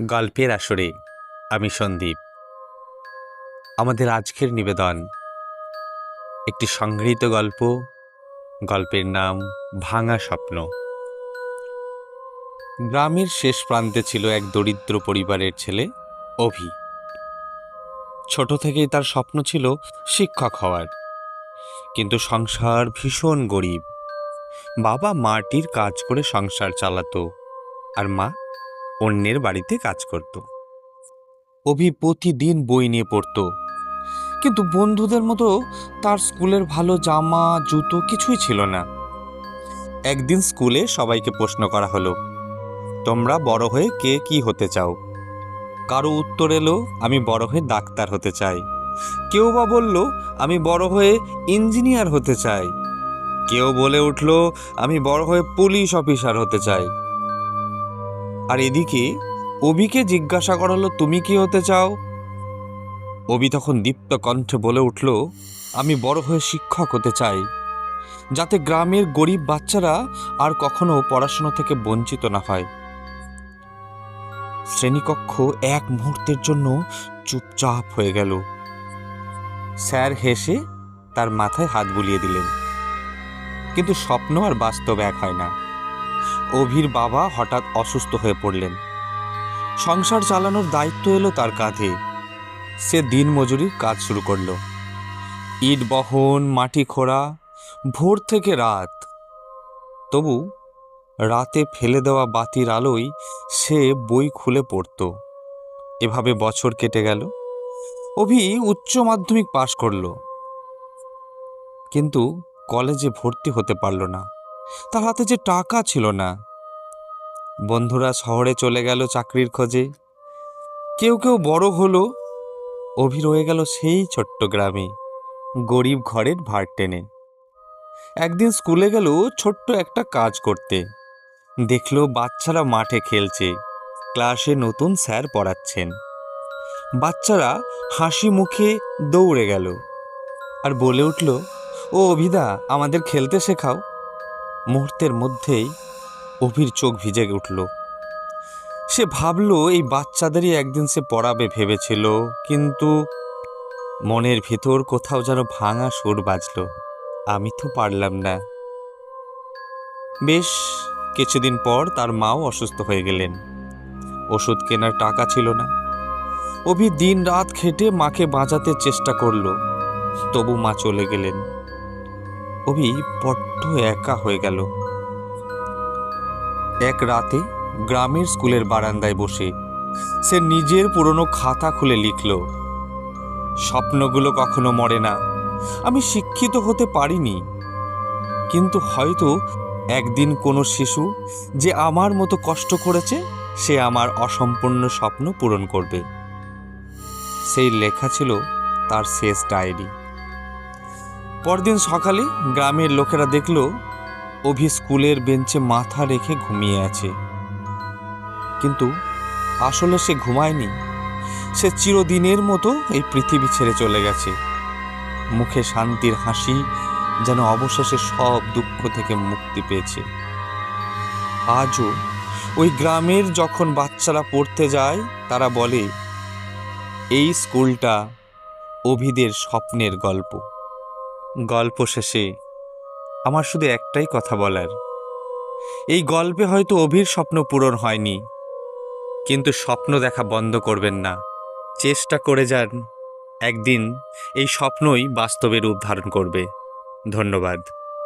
গল্পের আসরে আমি সন্দীপ। আমাদের আজকের নিবেদন, একটি সংগৃহীত গল্প, গল্পের নাম ভাঙা স্বপ্ন। গ্রামের শেষ প্রান্তে ছিল এক দরিদ্র পরিবারের ছেলে, অভি। ছোট থেকেই তার স্বপ্ন ছিল শিক্ষক হওয়ার। কিন্তু সংসার ভীষণ গরিব। বাবা মাটির কাজ করে সংসার চালাতো, আর মা অন্যের বাড়িতে কাজ করত। অভি প্রতিদিন বই নিয়ে পড়তো। কিন্তু বন্ধুদের মতো তার স্কুলের ভালো জামা, জুতো কিছুই ছিল না। একদিন স্কুলে সবাইকে প্রশ্ন করা হলো, তোমরা বড় হয়ে কে কি হতে চাও? কারও উত্তর এলো, আমি বড় হয়ে ডাক্তার হতে চাই। কেউ বা বলল, আমি বড় হয়ে ইঞ্জিনিয়ার হতে চাই। কেউ বলে উঠল, আমি বড় হয়ে পুলিশ অফিসার হতে চাই। আর এদিকে অভিকে জিজ্ঞাসা করা হলো তুমি কি হতে চাও? অভি তখন দীপ্ত কণ্ঠে বলে উঠল, আমি বড় হয়ে শিক্ষক হতে চাই, যাতে গ্রামের গরিব বাচ্চারা আর কখনো পড়াশোনা থেকে বঞ্চিত না হয়। শ্রেণীকক্ষ এক মুহূর্তের জন্য চুপচাপ হয়ে গেল। স্যার হেসে তার মাথায় হাত বুলিয়ে দিলেন। কিন্তু স্বপ্ন আর বাস্তব এক হয় না। অভির বাবা হঠাৎ অসুস্থ হয়ে পড়লেন। সংসার চালানোর দায়িত্ব এলো তার কাঁধে। সে দিন মজুরির কাজ শুরু করল। ইট বহন, মাটি খোঁড়া, ভোর থেকে রাত। তবু রাতে ফেলে দেওয়া বাতির আলোয় সে বই খুলে পড়ত। এভাবে বছর কেটে গেল। অভি উচ্চ মাধ্যমিক পাশ করল। কিন্তু কলেজে ভর্তি হতে পারল না। তার হাতে যে টাকা ছিল না। বন্ধুরা শহরে চলে গেল চাকরির খোঁজে। কেউ কেউ বড় হলো অভি রয়ে গেল সেই ছোট্ট গ্রামে, গরিব ঘরের ভার টেনে। একদিন স্কুলে গেল ছোট্ট একটা কাজ করতে। দেখল বাচ্চারা মাঠে খেলছে, ক্লাসে নতুন স্যার পড়াচ্ছেন। বাচ্চারা হাসি মুখে দৌড়ে গেল আর বলে উঠল, ও অভিদা, আমাদের খেলতে শেখাও। মুহূর্তের মধ্যেই অভির চোখ ভিজে উঠল। সে ভাবলো, এই বাচ্চাদেরই একদিন সে পড়াবে ভেবেছিল, কিন্তু মনের ভিতর কোথাও যেন ভাঙা সুর বাজলো। আমি তো পারলাম না। বেশ কিছুদিন পর তার মাও অসুস্থ হয়ে গেলেন। ওষুধ কেনার টাকা ছিল না। অভি দিন রাত খেটে মাকে বাঁচাতে চেষ্টা করল, তবু মা চলে গেলেন। অভি বড্ড একা হয়ে গেল। এক রাতে গ্রামের স্কুলের বারান্দায় বসে সে নিজের পুরনো খাতা খুলে লিখল, স্বপ্নগুলো কখনো মরে না। আমি শিক্ষিত হতে পারিনি। কিন্তু হয়তো একদিন কোনো শিশু যে আমার মতো কষ্ট করেছে, সে আমার অসম্পূর্ণ স্বপ্ন পূরণ করবে। সেই লেখা ছিল তার শেষ ডায়েরি। পরদিন সকালে গ্রামের লোকেরা দেখল, অভি স্কুলের বেঞ্চে মাথা রেখে ঘুমিয়ে আছে। কিন্তু আসলে সে ঘুমায়নি। সে চিরদিনের মতো এই পৃথিবী ছেড়ে চলে গেছে। মুখে শান্তির হাসি যেন অবশেষে সব দুঃখ থেকে মুক্তি পেয়েছে। আজও ওই গ্রামের যখন বাচ্চারা পড়তে যায়, তারা বলে, এই স্কুলটা অভিদের স্বপ্নের গল্প। গল্প শেষে। আমার শুধু একটাই কথা বলার। এই গল্পে হয়তো অভির স্বপ্ন পূরণ হয়নি। কিন্তু স্বপ্ন দেখা বন্ধ করবেন না। চেষ্টা করে যান। একদিন এই স্বপ্নই বাস্তবে রূপ ধারণ করবে। ধন্যবাদ।